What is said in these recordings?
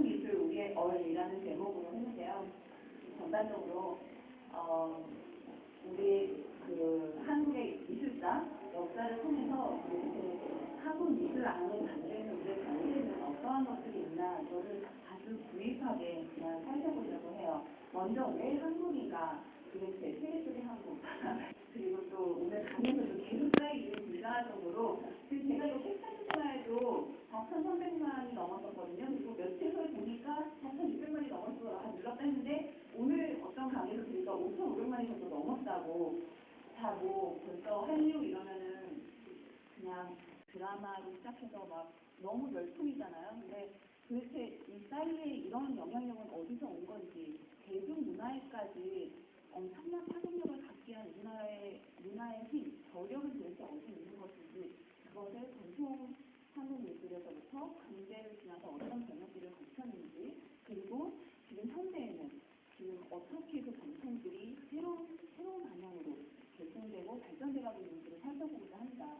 한국미술 우리의 얼이라는 제목으로 했는데요. 전반적으로 어, 우리 그 한국의 미술사 역사를 통해서 한국 미술 안에 담겨있는 우리의 전체에는 어떠한 것들이 있나 이거를 아주 구입하게 그냥 살펴보려고 해요. 먼저 왜 한국인가 도대체 세계 속의 한국 그리고 또 오늘 강의에서도 계속 쌓이는 정도로 지금 제가 이거 책 찾기만 해도 4,300만이 넘었었거든요. 그리고 며칠 보니까 4,600만이 넘었어. 아, 눌렀다 했는데 오늘 어떤 강의에서 보니까 5,500만이 정도 넘었다고. 자, 뭐 벌써 한류 이러면은 그냥 드라마로 시작해서 막 너무 열풍이잖아요. 근데 도대체 이 사이에 이런 영향력은 어디서 온 건지 대중문화에까지 엄청난 파급력을 갖게 한 우리나라의 문화의 힘, 저력은 도대체 어디 있는 것인지 그것을 전통 한국 미술에서부터 근대를 지나서 어떤 변혁들을 거쳤는지 그리고 지금 현대에는 지금 어떻게 그 전통들이 새로운 새로운 방향으로 결정되고 발전돼가고 있는지를 살펴보고자 합니다.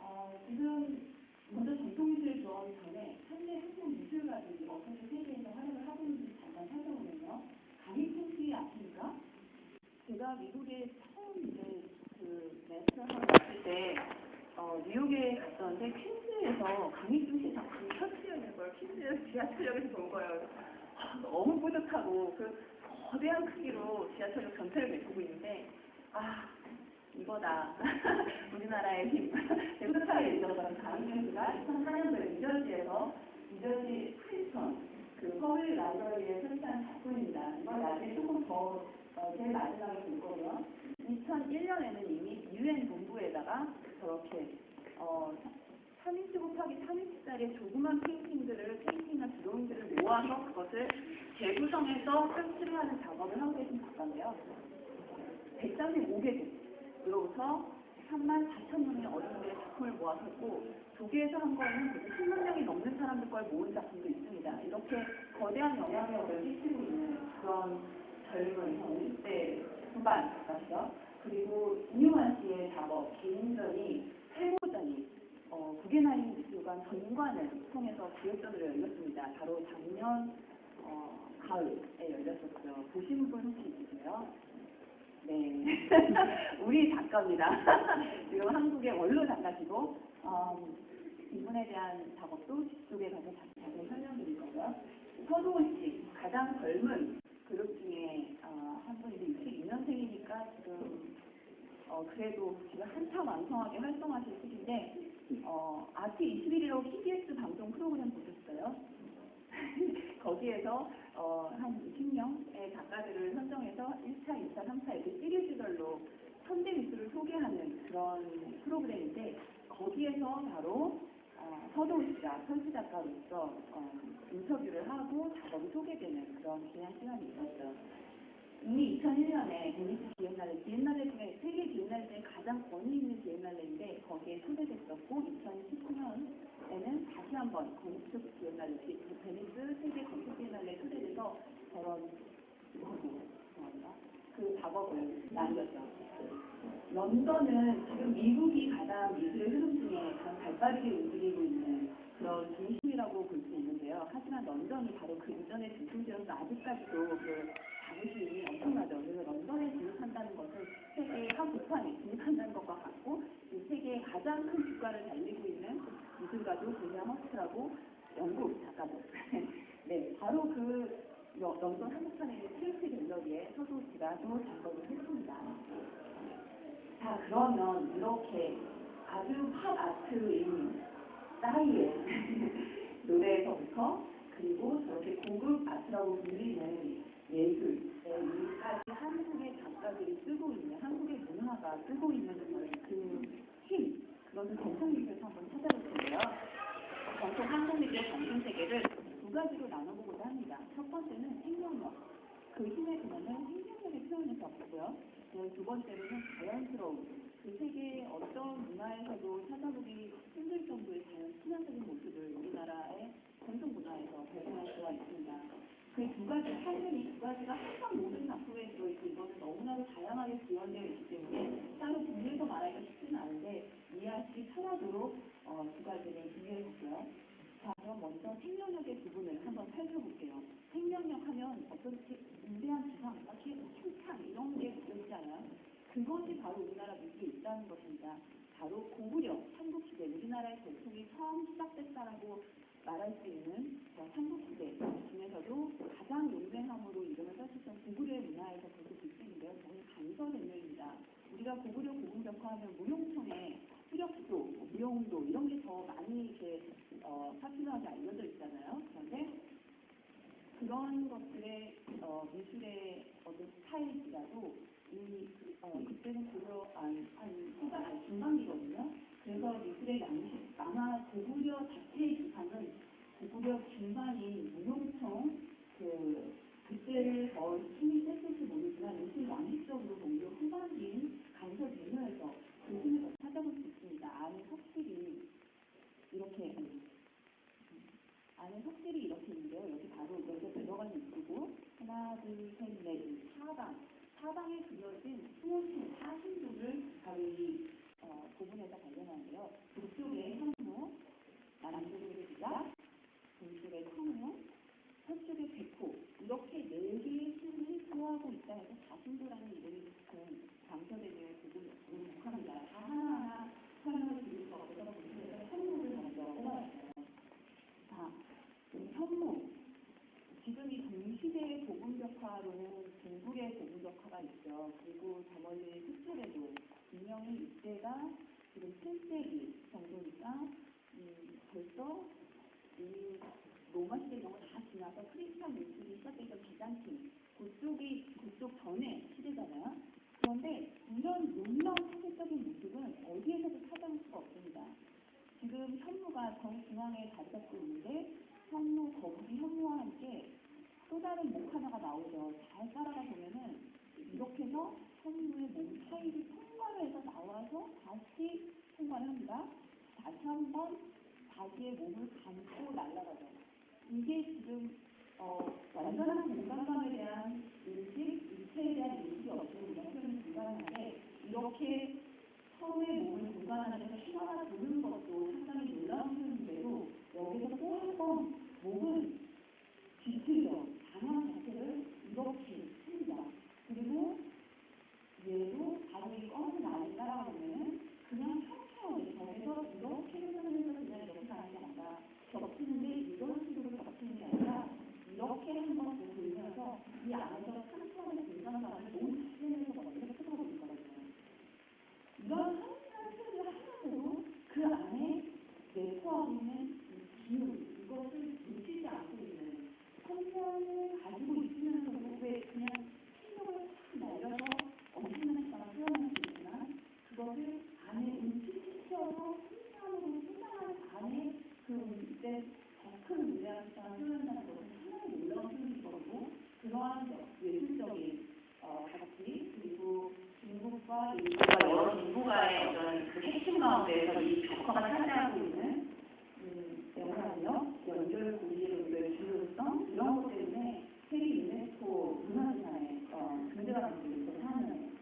어, 지금 먼저 전통미술을 들어가기 전에 현대 한국 미술가들이 어떻게 세계에서 활약을 하고 있는지 잠깐 살펴보면요. 가미코시 아십니까? 제가 미국에 처음 이제 그 마스터하러 갔을 때 어, 뉴욕에 갔었는데 퀸 즈에서 강희중 작품이 펼쳐져 있는 걸 퀸즈 지하철역에서 본 거예요. 아, 너무 뿌듯하고 그 거대한 크기로 지하철역 전체를 메꾸고 있는데 아 이거다 우리나라의 힘 뿌듯하게 느꼈던 강희중가 2004년도에 뉴저지에서 뉴저지 프린스턴 그 퍼블릭 라이브러리에 설치한 작품입니다. 이건 나중에 조금 더 어, 제일 마지막에 볼 거고요. 2001년에는 이미 유엔 본부에다가 저렇게 어, 3인치 곱하기 3인치짜리 조그만 페인팅들을 페인팅이나 드로잉들을 모아서 그것을 재구성해서 설치를 하는 작업을 하고 계신 작가인데요. 135개국 으로부터 3만 4천 명의 어린이들의 작품을 모았었고 독일에서 한 거는 10만 명이 넘는 사람들 걸 모은 작품도 있습니다. 이렇게 거대한 영향력을 끼치고 있는 그런 젊은 50대 후반 작가시죠. 그리고 이용환 씨의 작업, 개인전이 어, 구겐하임 미술관 전관을 통해서 기획전으로 열렸습니다. 바로 작년 어, 가을에 열렸었죠. 보신 분 혹시 있으세요? 네. 우리 작가입니다. 지금 한국의 원로 작가시고, 어, 이분에 대한 작업도 뒤쪽에 가서 자- 자세히 설명드릴 거고요. 서도훈 씨, 가장 젊은 그룹 중에 어, 한 분인데 62년생이니까 지금 어, 그래도 지금 한참 왕성하게 활동하실 시기인데 어, 아트 21이라고 TBS 방송 프로그램 보셨어요? 거기에서 어, 한 20명의 작가들을 선정해서 1차, 2차, 3차 이렇게 시리즈별로 현대 미술을 소개하는 그런 프로그램인데 거기에서 바로 어, 서도훈 씨가 설치 작가로서 어, 인터뷰를 하고 작업이 소개되는 그런 귀한 시간이 있었죠. 이미 2001년에 베니스 비엔날레, 비엔날레 중에 세계 비엔날레 중에 가장 권위 있는 비엔날레인데 거기에 초대됐었고 2019년에는 다시 한번 건축 비엔날레, 비- 그 베니스 세계 건축 비엔날레에 초대돼서 저런? 그 작업을 남겼죠. 런던은 지금 미국이 가장 미술의 흐름 중에 가장 발빠르게 움직이고 있는 그런 중심이라고 볼 수 있는데요. 하지만 런던이 바로 그 이전의 중심지로서 아직까지도 그 자부심이 엄청나죠. 런던에 진입한다는 것은 세계 한복판에 진입한다는 것과 같고 이 세계의 가장 큰 주가를 달리고 있는 미술가도 빌리엄 허스트라고 영국 작가들. 네, 바로 그 러- 런던 한복판에 있는 테이트 갤러리에 서도 씨가 또 작업을 했습니다. 자, 그러면 이렇게 아주 팝 아트인 싸이의 노래에서부터 그리고 저렇게 고급 아트라고 불리는 예술의 일까지 한국의 작가들이 쓰고 있는 한국의 문화가 쓰고 있는 그 힘, 그것을 전통미술에서 한번 찾아볼 텐데요. 전통 한국미술의 정신 세계를 두 가지로 나눠보고자 합니다. 첫 번째는 생명력. 그 힘의 근원은 생명력의 표현에서 왔고요. 네, 두 번째로는 자연스러움. 그 세계 어떤 문화에서도 찾아보기 힘들 정도의 자연 친화적인 모습을 우리나라의 전통 문화에서 발견할 수가 있습니다. 그 두 가지, 삶은 이두 가지가 항상 모든 작품에 들어있고 이거는 너무나도 다양하게 구현되어 있기 때문에 따로 분리해서 말하기가 쉽지는 않은데 이해하시기 편하도록 어, 두 가지를 분리해볼게요. 자, 그럼 먼저 생명력의 부분을 한번 살펴볼게요. 생명력 하면 어떤 무대한 지상, 막 이렇게 이런 게 느껴지지 않아요? 그것이 바로 우리나라 있다는 것입니다. 바로 고구려, 삼국시대, 우리나라의 전통이 처음 시작됐다라고 말할 수 있는 어, 삼국시대 중에서도 가장 용맹함으로 이름을 썼었던 고구려의 문화에서 볼수 있는데요. 저는 강서대명입니다. 우리가 고구려 고궁벽화하면 무용청에 수력도, 뭐 무용도 이런 게 더 많이 이렇게 어, 파퓰러하게 알려져 있잖아요. 그런데 그런 것들의 어, 미술의 어떤 스타일이라도 이 어, 그때는 고려 한, 한 후반 아니, 중반기거든요. 그래서 미술의 양식 아마 고구려 자체의 기판은 고구려 중반인 무용청 그 그때를 더 힘이 셌을지 모르지만 미술 양식적으로 오히려 후반기인 강서 대묘에서 그 힘을 더 찾아볼 수 있습니다. 안에 석실이 이렇게 아니, 안에 석실이 이렇게 있는데요. 여기 바로 여기 들어가는 입구고 하나, 둘, 셋, 넷, 이 사방 사방에 그려진 수호신 사신도를 바로 이 어, 부분에서 발견하는데요. 북쪽에 현무, 남쪽에 기자, 동쪽에 성무, 서쪽에 백호 이렇게 네 개의 신을 소화하고 있다 해서 자신도라는 이름이 붙은 강서대교의 부분을 목합니다. 다 하나하나 설명을 드릴 수 없어서 본인에서 현무를 먼저 뽑아봤어요. 자, 이 현무 지금 이 동시대의 고분벽화로는 중국의 고분벽화가 있죠. 그리고 저 멀리 서쪽에도 분명히 이때가 지금 7세기 정도니까 음, 벌써 이 로마 시대 이런 거다 지나서 크리스천 미술이 시작됐던 비잔틴 그쪽이 그쪽 전에 시대잖아요. 그런데 이런 놀라운 세계적인 모습은 어디에서도 찾아볼 수가 없습니다. 지금 현무가 정중앙에 자리 잡고 있는데 현무, 거북이 현무와 함께 또 다른 목 하나가 나오죠. 잘 따라가 보면은 이렇게 해서 현무의 몸 사이를 통과를 해서 나와서 다시 통과를 합니다. 다시 한번 자기의 몸을 감고 날아가죠. 이게 지금 어, 완전한 공간감에 대한 인식, 일체에 대한 인식이 없으면 이런 불가능한데 이렇게 서로의 몸을 공간하면서 휘어가 도는 것도 상당히 놀라운 표현인데도 여기서 또 한 번 몸은 뒤틀죠. 방향 자체를 이렇게 씁니다. 그리고 얘도 바로 이 검은 라인 따라가보면은 그냥 평평하게 저에서 이렇게 해서 그냥 이렇게 가는 게 아니라 겹치는데 이런 식으로 겹치는 게 아니라 이렇게 한번 돌면서 이 안에서 상처의 공간감을 너무 자신에서 먼저 뜯어보는 거거든요. 이런 상쾌한 표현을 하면서도 그 안에 내포하고 있는 이 기운, 이것을 놓치지 않고 있는 성향을 가지고 있으면서도 왜 그냥 신경을 탁 날려서 엄청난 시간을 표현할 수 있지만 그것을 안에 움직이셔서 풍량으로 포장하는 안에 그 움직일 더큰 위대한 시간을 표현하는 것은 상당히 놀라운 표현이거든요. 그러한 예술적인 어, 가치 그리고 중국과 일본과 여러 민국가의 어떤 그 핵심 가운데에서 이 벽화가 차지하고 있는 음, 영향력, 연결 고리의 중요성 이런 것 때문에 세계 유네스코 문화유산에 어, 등재가 되고 하는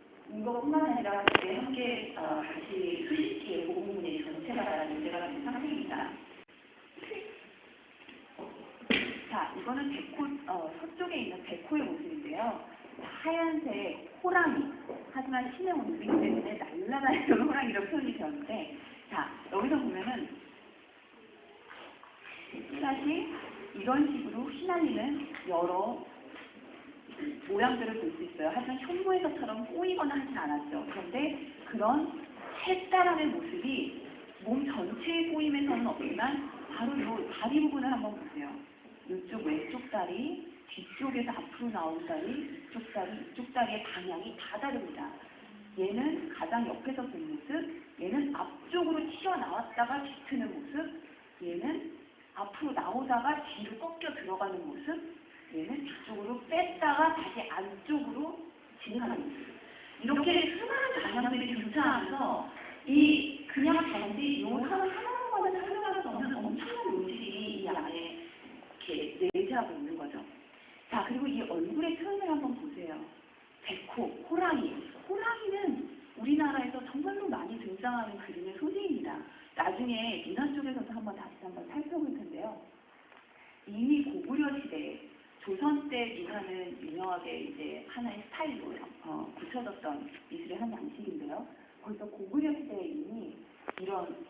이것뿐만 아니라 그때 함께 어, 같이 수십 개의 고분의 전체가 다 문제가 된 상태입니다. 자, 이거는 백호, 어, 서쪽에 있는 백호의 모습인데요. 하얀색 호랑이. 하지만 신의 모습이기 때문에 날라다니는 호랑이로 표현이 되었는데, 자, 여기서 보면은, 사실 이런 식으로 휘날리는 여러 모양들을 볼 수 있어요. 하지만 현무에서처럼 꼬이거나 하진 않았죠. 그런데 그런 색다람의 모습이 몸 전체에 꼬임에서는 없지만 바로 이 다리 부분을 한번 보세요. 이쪽 왼쪽 다리, 뒤쪽에서 앞으로 나온 다리, 이쪽 다리, 이쪽 다리의 방향이 다 다릅니다. 얘는 가장 옆에서 본 모습, 얘는 앞쪽으로 튀어나왔다가 뒤트는 모습, 얘는 앞으로 나오다가 뒤로 꺾여 들어가는 모습, 얘는 뒤쪽으로 뺐다가 다시 안쪽으로 모습. 이렇게 수많은 방향들이 교차하면서 이 그냥 단지 요 하나 하나만은 설명할 수 없는 엄청난 로직이 이 안에 이렇게 내재하고 있는 거죠. 자, 그리고 이 얼굴의 표현을 한번 보세요. 백호, 호랑이. 호랑이는 우리나라에서 정말로 많이 등장하는 그림의 소재입니다. 나중에 민화 쪽에서도 한번 다시 한번 살펴볼 텐데요. 이미 고구려 시대에 조선 때 미사는 유명하게 이제 하나의 스타일로 어, 굳혀졌던 미술의 한 양식인데요. 벌써 고구려 시대에 이미 이런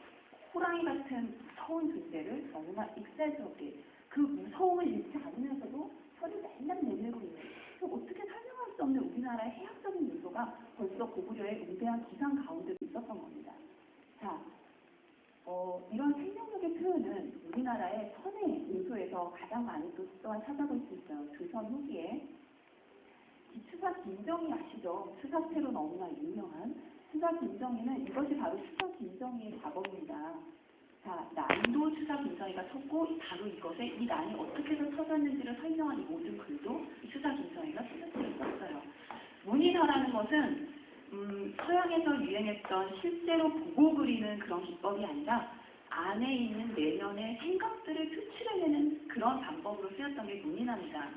호랑이 같은 무서운 존재를 너무나 익살스럽게 그 무서움을 잃지 않으면서도 혀를 맨날 내밀고 있는 그 어떻게 설명할 수 없는 우리나라의 해학적인 요소가 벌써 고구려의 우대한 기상 가운데도 있었던 겁니다. 자, 어, 이런 생명력의 표현은 우리나라의 요소에서 가장 많이 또 또한 찾아볼 수 있어요. 조선 후기에 이 추사 김정희 아시죠? 추사태로 너무나 유명한 추사 김정희는 이것이 바로 추사 김정희의 작업입니다. 자, 난도 추사 김정희가 쳤고 바로 이것에 이 난이 어떻게 해서 쳐졌는지를 설명한 이 모든 글도 이 추사 김정희가 추사체를 썼어요. 문인화라는 것은 음, 서양에서 유행했던 실제로 보고 그리는 그런 기법이 아니라 안에 있는 내면의 생각들을 표출해내는 그런 방법으로 쓰였던 게 문인화입니다.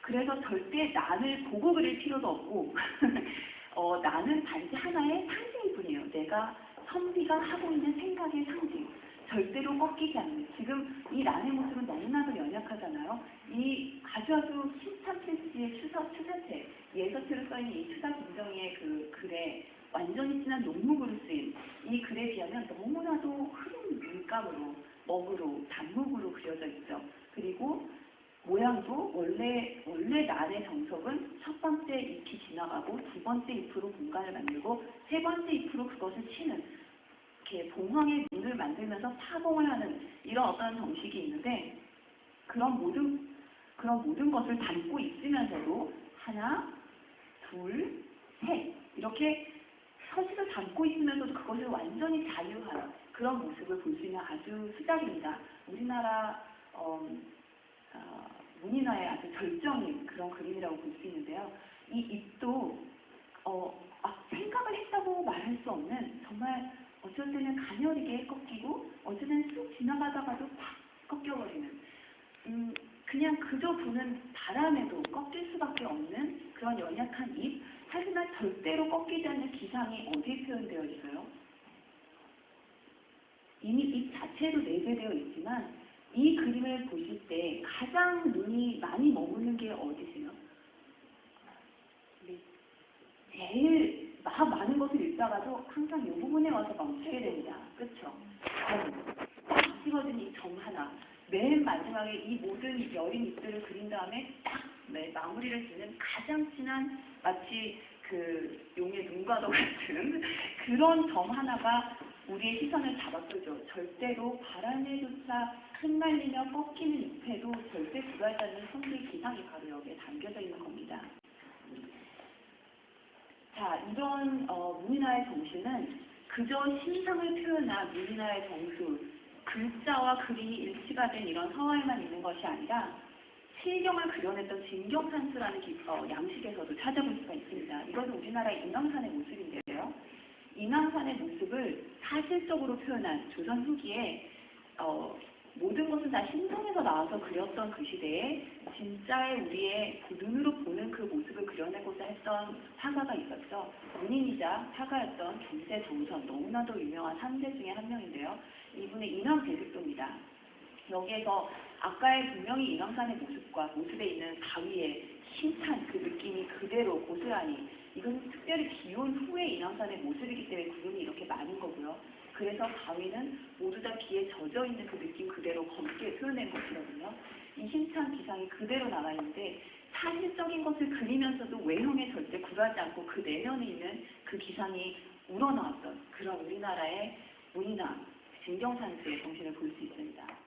그래서 절대 난을 보고 그릴 필요도 없고 어, 나는 단지 하나의 상징일 뿐이에요. 내가 선비가 하고 있는 생각의 상징. 절대로 꺾이지 않는. 지금 이 난의 모습은 너무나도 연약하잖아요. 이 아주 아주 힘찬 필지의 추사, 추사체, 예서체로 써있는 이 추사 김정희의 그 글에 완전히 진한 쓰인 이 글에 비하면 너무나도 흐린 물감으로, 먹으로, 단목으로 그려져 있죠. 그리고 모양도 원래 원래 난의 정석은 첫 번째 잎이 지나가고 두 번째 잎으로 공간을 만들고 세 번째 잎으로 그것을 치는 이렇게 봉황의 문을 만들면서 타봉을 하는 이런 어떤 정식이 있는데 그런 모든 그런 모든 것을 담고 있으면서도 하나, 둘, 셋 이렇게 서식을 담고 있으면서도 그것을 완전히 자유한 그런 모습을 볼 수 있는 아주 수작입니다. 우리나라 어, 어, 문인화의 아주 절정인 그런 그림이라고 볼 수 있는데요. 이 잎도 어, 아, 생각을 했다고 말할 수 없는 정말 어쩔 때는 가녀리게 꺾이고 어쩔 때는 쑥 지나가다가도 팍 꺾여버리는 음, 그냥 그저 부는 바람에도 꺾일 수밖에 없는 그런 연약한 잎 하지만 절대로 꺾이지 않는 기상이 어디에 표현되어 있어요? 이미 잎 자체도 내재되어 있지만 이 그림을 보실 때 가장 눈이 많이 머무는 게 어디세요? 네. 제일 막 많은 것을 읽다가도 항상 이 부분에 와서 멈추게 됩니다. 그렇죠? 딱 찍어진 이 점 하나. 맨 마지막에 이 모든 여린 잎들을 그린 다음에 딱 네, 마무리를 짓는 가장 진한 마치 그 용의 눈과도 같은 그런 점 하나가 우리의 시선을 잡아끌죠. 절대로 바람에조차 흩날리며 꺾이는 잎에도 절대 불하지 않는 성질 기상이 바로 여기에 담겨져 있는 겁니다. 자, 이런 어, 문인화의 정신은 그저 심상을 표현한 문인화의 정수, 글자와 그림이 일치가 된 이런 서화에만 있는 것이 아니라 실경을 그려냈던 진경산수라는 기- 어, 양식에서도 찾아볼 수가 있습니다. 이것은 우리나라의 인왕산의 모습인데요. 인왕산의 모습을 사실적으로 표현한 조선 후기에 어, 모든 것은 다 신성에서 나와서 그렸던 그 시대에 진짜의 우리의 그 눈으로 보는 그 모습을 그려내고자 했던 화가가 있었죠. 문인이자 화가였던 경세 정선, 너무나도 유명한 3대 중에 한 명인데요. 이분의 인왕 대득도입니다. 여기에서 아까의 분명히 인왕산의 모습과 모습에 있는 가위의 힘찬 그 느낌이 그대로 고스란히 이것은 특별히 비온 후의 인왕산의 모습이기 때문에 구름이 이렇게 많은 거고요. 그래서 가위는 모두 다 비에 젖어 있는 그 느낌 그대로 검게 표현된 것이거든요. 이 힘찬 기상이 그대로 남아 있는데 사실적인 것을 그리면서도 외형에 절대 굴하지 않고 그 내면에 있는 그 기상이 우러나왔던 그런 우리나라의 문이나 진경산수의 정신을 볼 수 있습니다.